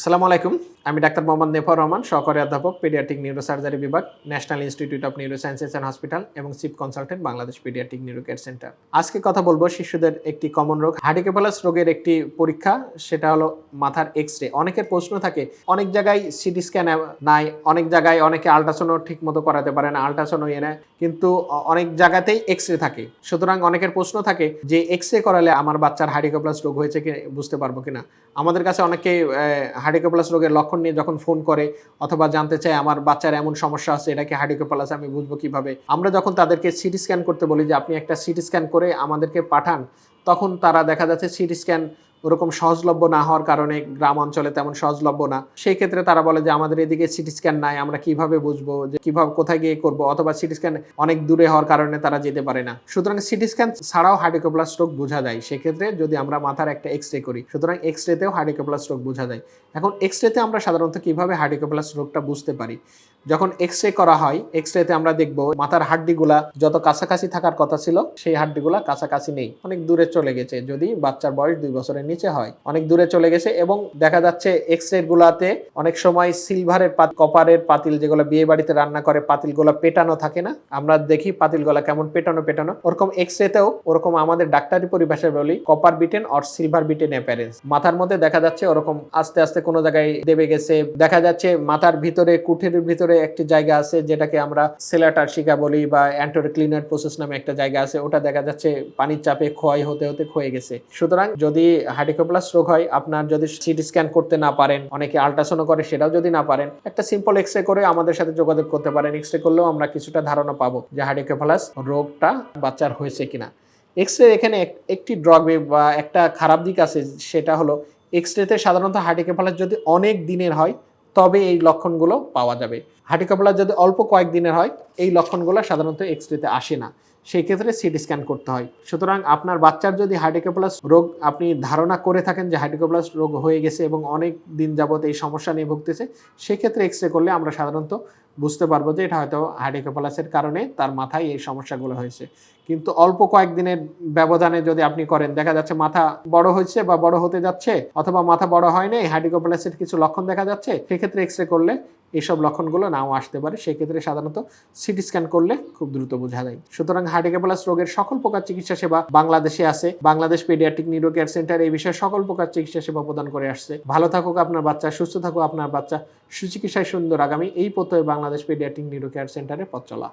আসসালামু আলাইকুম। আমি ডাক্তার মোহাম্মদ নেফর রহমান, সহকারী অধ্যাপক, পেডিয়াট্রিক নিউরোসার্জারি বিভাগ, national institute of neurosciences and hospital এবং chief consultant, Bangladesh paediatric neuro care centre. আজকে কথা বলব শিশুদের একটি কমন রোগ হার্ডিকেপালাস রোগের একটি পরীক্ষা, সেটা হলো মাথার এক্স রে অনেকের প্রশ্ন থাকে, অনেক জায়গায় সিটি স্ক্যান নাই, অনেক জায়গায় অনেকে আল্ট্রাসাউন্ডও ঠিক মতো করাতে পারে না আল্ট্রাসাউন্ড ইয়ে নেয়, কিন্তু অনেক জায়গাতেই এক্স রে থাকে। সুতরাং অনেকের প্রশ্ন থাকে যে এক্স রে করালে আমার বাচ্চার হার্ডিকোপ্লাস রোগ হয়েছে কি, বুঝতে পারব কিনা? আমাদের কাছে অনেকে হার্ডিকোপ্লাস রোগের লক্ষণ নিয়ে যখন ফোন করে অথবা জানতে চায় আমার বাচ্চার এমন সমস্যা আছে এটাকে হার্ডিকোপ্লাস আমি বুঝব কীভাবে? আমরা যখন তাদেরকে সিটি স্ক্যান করতে বলি যে, আপনি একটা সিটি স্ক্যান করে আমাদেরকে পাঠান, তখন তারা দেখা যাচ্ছে সিটি স্ক্যান ওরকম সহজলভ্য না হওয়ার কারণে গ্রাম অঞ্চলে তেমন সহজলভ্য না। সেই ক্ষেত্রে তারা বলে যে, আমাদের এদিকে সিটি স্ক্যান নাই, আমরা কীভাবে বুঝব যে, কীভাবে, কোথায় গিয়ে করব? অথবা সিটি স্ক্যান অনেক দূরে হওয়ার কারণে তারা যেতে পারে না। সুতরাং সিটি স্ক্যান ছাড়াও হার্ডিকোপ্লাস রোগ বোঝা যায়। সেক্ষেত্রে যদি আমরা মাথার একটা এক্স রে করি, সুতরাং এক্স রেতেও হার্ডিকোপ্লাস রোগ বোঝা যায়। এখন এক্স রেতে আমরা সাধারণত কীভাবে হার্ডিকোপ্লাস রোগটা বুঝতে পারি? যখন এক্স রে করা হয় এক্স রেতে আমরা দেখব মাথার হাড্ডিগুলা যত কাছাকাছি থাকার কথা ছিল, সেই হাড্ডিগুলা কাছাকাছি নেই, অনেক দূরে চলে গেছে। যদি বাচ্চার বয়স দুই বছরের নিচে হয়। অনেক দূরে চলে গেছে এবং দেখা যাচ্ছে এক্স গুলাতে অনেক সময় সিলভারের কপারের পাতিল যেগুলো বিয়ে বাড়িতে রান্না করে, পাতিলগুলো পেটানো থাকে না? আমরা দেখি পাতিলগুলা কেমন পেটানো পেটানো। ওরকম এক্স রেতেও ওরকম আমাদের ডাক্তারি পরিভাষায় বলি copper beaten or silver beaten appearance মাথার মধ্যে দেখা যাচ্ছে ওরকম আস্তে আস্তে কোনো জায়গায় দেবে গেছে। দেখা যাচ্ছে মাথার ভিতরে, কুঠির ভিতরে একটি জায়গা আছে যেটাকে আমরা সেলাটার্সিকা বলি বা অ্যান্টোর ক্লিনার প্রসেস নামে একটা জায়গা আছে। ওটা দেখা যাচ্ছে পানির চাপে ক্ষয় হতে হতে ক্ষয়ে গেছে। সুতরাং যদি হার্ডিকোপ্লাস রোগ হয়, আপনার যদি সিটি স্ক্যান করতে না পারেন, অনেকে আল্ট্রাসাউন্ড করে, সেটাও যদি না পারেন, একটা সিম্পল এক্স রে করে আমাদের সাথে যোগাযোগ করতে পারেন। এক্স রে করলেও আমরা কিছুটা ধারণা পাবো যে হার্ডিকোপ্লাস রোগটা বাচ্চার হয়েছে কিনা। এক্স রে এখানে একটি ড্রগ বা একটা খারাপ দিক আছে, সেটা হলো এক্স রেতে সাধারণত হার্টিকেপালাস যদি অনেক দিনের হয়, তবে এই লক্ষণগুলো পাওয়া যাবে। হার্টিকেপালাস যদি অল্প কয়েক দিনের হয়, এই লক্ষণগুলো সাধারণত এক্স রেতে আসে না। সেই ক্ষেত্রে সিটি স্ক্যান করতে হয়। সুতরাং আপনার বাচ্চার যদি হার্টিকেপালাস রোগ, আপনি ধারণা করে থাকেন যে হার্টিকেপালাস রোগ হয়ে গেছে এবং অনেক দিন যাবত এই সমস্যা নিয়ে ভুগতেছে, সেক্ষেত্রে এক্স রে করলে আমরা সাধারণত বুঝতে পারব যে এটা হয়তো হার্টিকেপালাসের কারণে তার মাথায় এই সমস্যাগুলো হয়েছে। কিন্তু অল্প কয়েকদিনের ব্যবধানে যদি আপনি করেন, দেখা যাচ্ছে মাথা বড় হয়েছে বা বড় হতে যাচ্ছে অথবা মাথা বড় হয় নাই হার্ডিকোপ্লাসের কিছু লক্ষণ দেখা যাচ্ছে, সেক্ষেত্রে এক্স রে করলে এইসব লক্ষণগুলো নাও আসতে পারে। সেক্ষেত্রে সাধারণত সিটি স্ক্যান করলে খুব দ্রুত বোঝা যায়। সুতরাং হার্ডিকোপ্লাস রোগের সকল প্রকার চিকিৎসা সেবা বাংলাদেশে আছে। Bangladesh paediatric neuro care centre এই বিষয়ে সকল প্রকার চিকিৎসা সেবা প্রদান করে আসছে। ভালো থাকুক আপনার বাচ্চা, সুস্থ থাকুক আপনার বাচ্চা। সুচিকিৎসায় সুন্দর। আগামী এই পথে বাংলাদেশ পেডিয়াট্রিক নিউরো কেয়ার সেন্টারে পথ চলা।